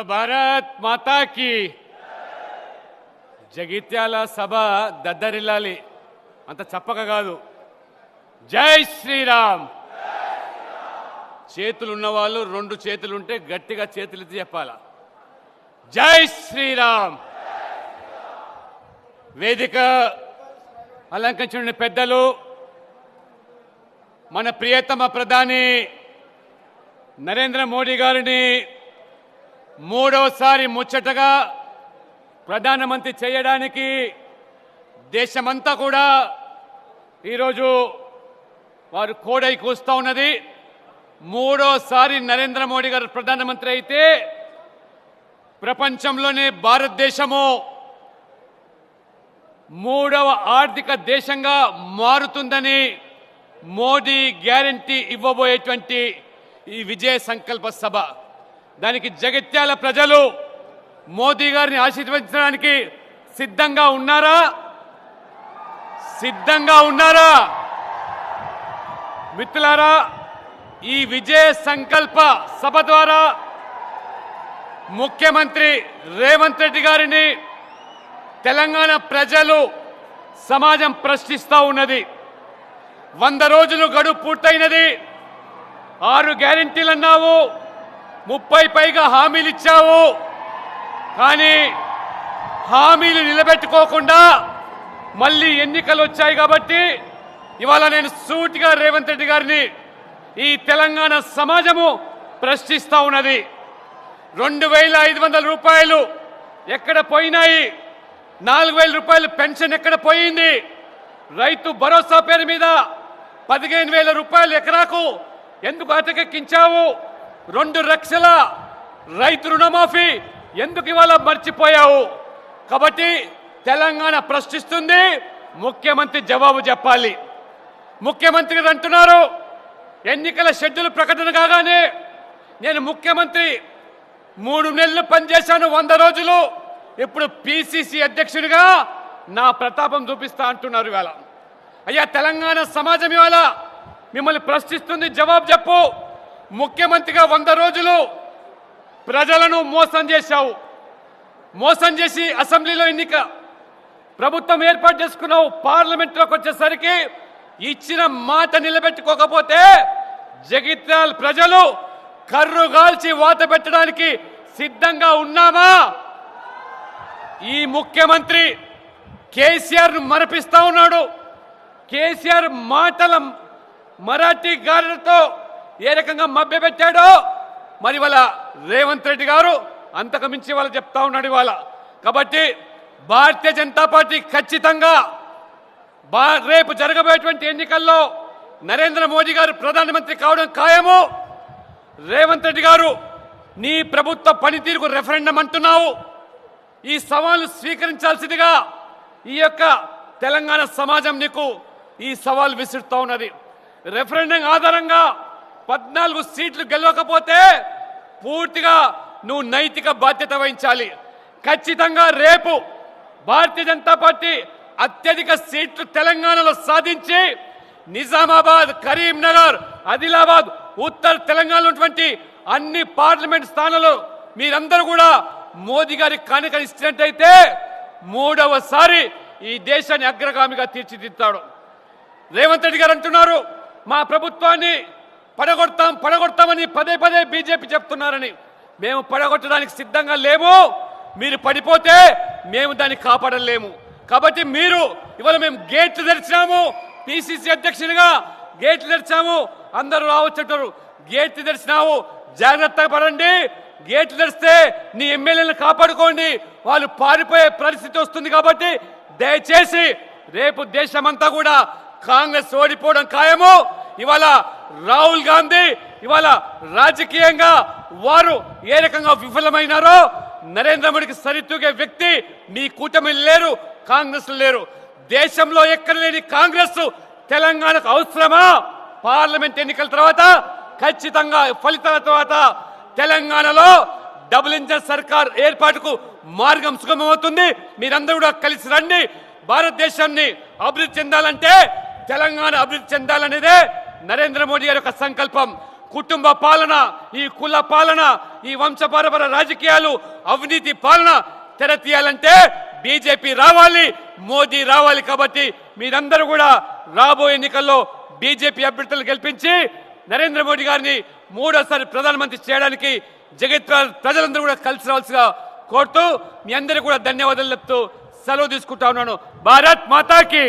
బోలో భారత్ మాతాకి జగిత్యాల సభ దద్దరిల్లాలి. అంత చప్పక కాదు. జై శ్రీరామ్. చేతులు ఉన్నవాళ్ళు రెండు చేతులు ఉంటే గట్టిగా చేతులెత్తి చెప్పాల. జై శ్రీరామ్. వేదిక అలంకరించిన పెద్దలు మన ప్రియతమ ప్రధాని నరేంద్ర మోడీ గారిని మూడవసారి ముచ్చటగా ప్రధానమంత్రి చేయడానికి దేశమంతా కూడా ఈరోజు వారు కోడై కూస్తూ ఉన్నది. మూడోసారి నరేంద్ర మోడీ గారు ప్రధానమంత్రి అయితే ప్రపంచంలోనే భారతదేశము మూడవ ఆర్థిక దేశంగా మారుతుందని మోడీ గ్యారంటీ ఇవ్వబోయేటువంటి ఈ విజయ సంకల్ప సభ. దానికి జగిత్యాల ప్రజలు మోదీ గారిని ఆశీర్వదించడానికి సిద్ధంగా ఉన్నారా? సిద్ధంగా ఉన్నారా? మిత్రులారా ఈ విజయ సంకల్ప సభ ద్వారా ముఖ్యమంత్రి రేవంత్ రెడ్డి గారిని తెలంగాణ ప్రజలు సమాజం ప్రశ్నిస్తూ ఉన్నది. వంద రోజులు గడువు పూర్తయినది. ఆరు గ్యారెంటీలు అన్నావు. ముప్పై పైగా హామీలు ఇచ్చావు. కానీ హామీలు నిలబెట్టుకోకుండా మళ్ళీ ఎన్నికలు వచ్చాయి కాబట్టి ఇవాళ నేను సూటిగా రేవంత్ రెడ్డి గారిని ఈ తెలంగాణ సమాజము ప్రశ్నిస్తూ ఉన్నది. రెండు వేల ఐదు వందల రూపాయలు ఎక్కడ పోయినాయి? నాలుగు వేల రూపాయలు పెన్షన్ ఎక్కడ పోయింది? రైతు భరోసా పేరు మీద పదిహేను వేల రూపాయలు ఎకరాకు ఎందుకు అటకెక్కించావు? రెండు లక్షల రైతు రుణమాఫీ ఎందుకు ఇవాళ మర్చిపోయావు? కాబట్టి తెలంగాణ ప్రశ్నిస్తుంది ముఖ్యమంత్రి జవాబు చెప్పాలి. ముఖ్యమంత్రి గారు అంటున్నారు ఎన్నికల షెడ్యూల్ ప్రకటన కాగానే నేను ముఖ్యమంత్రి మూడు నెలలు పనిచేశాను వంద రోజులు. ఇప్పుడు పిసిసి అధ్యక్షుడిగా నా ప్రతాపం చూపిస్తా అంటున్నారు ఇవాళ. అయ్యా తెలంగాణ సమాజం ఇవాళ మిమ్మల్ని ప్రశ్నిస్తుంది జవాబు చెప్పు. ముఖ్యమంత్రిగా వంద రోజులు ప్రజలను మోసం చేశావు. మోసం చేసి అసెంబ్లీలో ఎన్నిక ప్రభుత్వం ఏర్పాటు చేసుకున్నావు. పార్లమెంట్లోకి వచ్చేసరికి ఇచ్చిన మాట నిలబెట్టుకోకపోతే జగిత్యాల ప్రజలు కర్రు గాల్చి వాత పెట్టడానికి సిద్ధంగా ఉన్నామా? ఈ ముఖ్యమంత్రి కేసీఆర్ మరపిస్తా ఉన్నాడు. కేసీఆర్ మాటల మరాఠీ గారులతో ఏ రకంగా మభ్యపెట్టాడో? మరి వాళ్ళ రేవంత్ రెడ్డి గారు అంతకు మించి వాళ్ళు చెప్తా ఉన్నాడు ఇవాళ. కాబట్టి భారతీయ జనతా పార్టీ ఖచ్చితంగా బా రేపు జరగబోయేటువంటి ఎన్నికల్లో నరేంద్ర మోడీ గారు ప్రధానమంత్రి కావడం ఖాయము. రేవంత్ రెడ్డి గారు నీ ప్రభుత్వ పనితీరుకు రెఫరెండం అంటున్నావు. ఈ సవాలు స్వీకరించాల్సిందిగా ఈ యొక్క తెలంగాణ సమాజం నీకు ఈ సవాల్ విసురుతా ఉన్నది. రెఫరెండం ఆధారంగా పద్నాలుగు సీట్లు గెలవకపోతే పూర్తిగా నువ్వు నైతిక బాధ్యత వహించాలి. ఖచ్చితంగా రేపు భారతీయ జనతా పార్టీ అత్యధిక సీట్లు తెలంగాణలో సాధించి నిజామాబాద్ కరీంనగర్ ఆదిలాబాద్ ఉత్తర తెలంగాణలో ఉన్నటువంటి అన్ని పార్లమెంట్ స్థానాలు మీరందరూ కూడా మోదీ గారి కానుక ఇచ్చినట్టయితే మూడవసారి ఈ దేశాన్ని అగ్రగామిగా తీర్చిదిద్దాడు రేవంత్ రెడ్డి గారు అంటున్నారు మా ప్రభుత్వాన్ని పడగొడతాం పడగొడతామని పదే పదే బీజేపీ చెప్తున్నారని. మేము పడగొట్టడానికి సిద్ధంగా లేము. మీరు పడిపోతే మేము దాన్ని కాపాడలేము. కాబట్టి మీరు ఇవాళ మేము గేట్లు తెరిచినాము. పిసిసి అధ్యక్షునిగా గేట్లు తెరిచాము. అందరూ రావచ్చు గేట్లు తెరిచినావు. జాగ్రత్తగా పడండి. గేట్లు తెరిస్తే నీ ఎమ్మెల్యేలను కాపాడుకోండి. వాళ్ళు పారిపోయే పరిస్థితి వస్తుంది కాబట్టి దయచేసి రేపు దేశమంతా కూడా కాంగ్రెస్ ఓడిపోవడం ఖాయము. ఇవాళ రాహుల్ గాంధీ ఇవాళ రాజకీయంగా వారు ఏ రకంగా విఫలమైనారో నరేంద్ర మోడీకి సరితూగే వ్యక్తి మీ కూటమి లేరు కాంగ్రెస్ లేరు. దేశంలో ఎక్కడ లేని కాంగ్రెస్ తెలంగాణకు అవసరమా? పార్లమెంట్ ఎన్నికల తర్వాత ఖచ్చితంగా ఫలితాల తర్వాత తెలంగాణలో డబుల్ ఇంజన్ సర్కార్ ఏర్పాటుకు మార్గం సుగమవుతుంది మీరందరూ కూడా కలిసి రండి. భారతదేశాన్ని అభివృద్ధి చెందాలంటే తెలంగాణ అభివృద్ధి చెందాలనేదే నరేంద్ర మోడీ గారి యొక్క సంకల్పం కుటుంబ పాలన ఈ కుల పాలన ఈ వంశపరపర రాజకీయాలు అవినీతి పాలన తెర తీయాలంటే బీజేపీ రావాలి మోదీ రావాలి కాబట్టి మీరందరూ కూడా రాబోయే ఎన్నికల్లో బీజేపీ అభ్యర్థులు గెలిపించి నరేంద్ర మోడీ గారిని మూడోసారి ప్రధానమంత్రి చేయడానికి జగత్ ప్రజలందరూ కూడా కలిసి రావాల్సిగా కోరుతూ మీ అందరికీ కూడా ధన్యవాదాలు చెప్తూ సెలవు తీసుకుంటా ఉన్నాను. భారత్ మాతాకి!